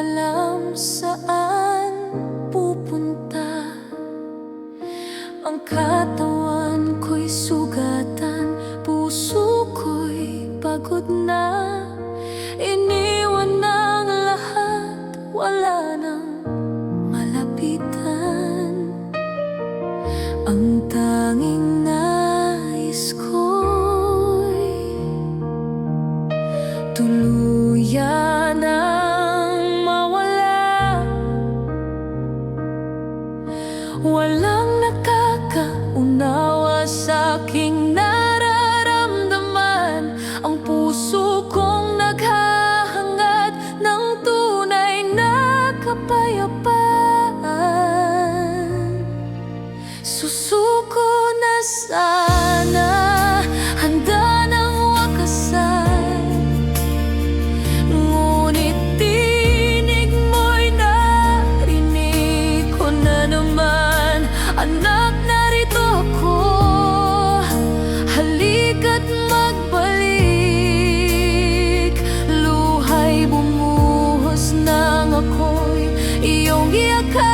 alam saan pupunta. Ang katawan ko'y sugatan Puso ko'y pagod na. Iniwan ng lahat Wala nang malapitan. Ang tanging nais ko'y Walang nakakaunawa your come.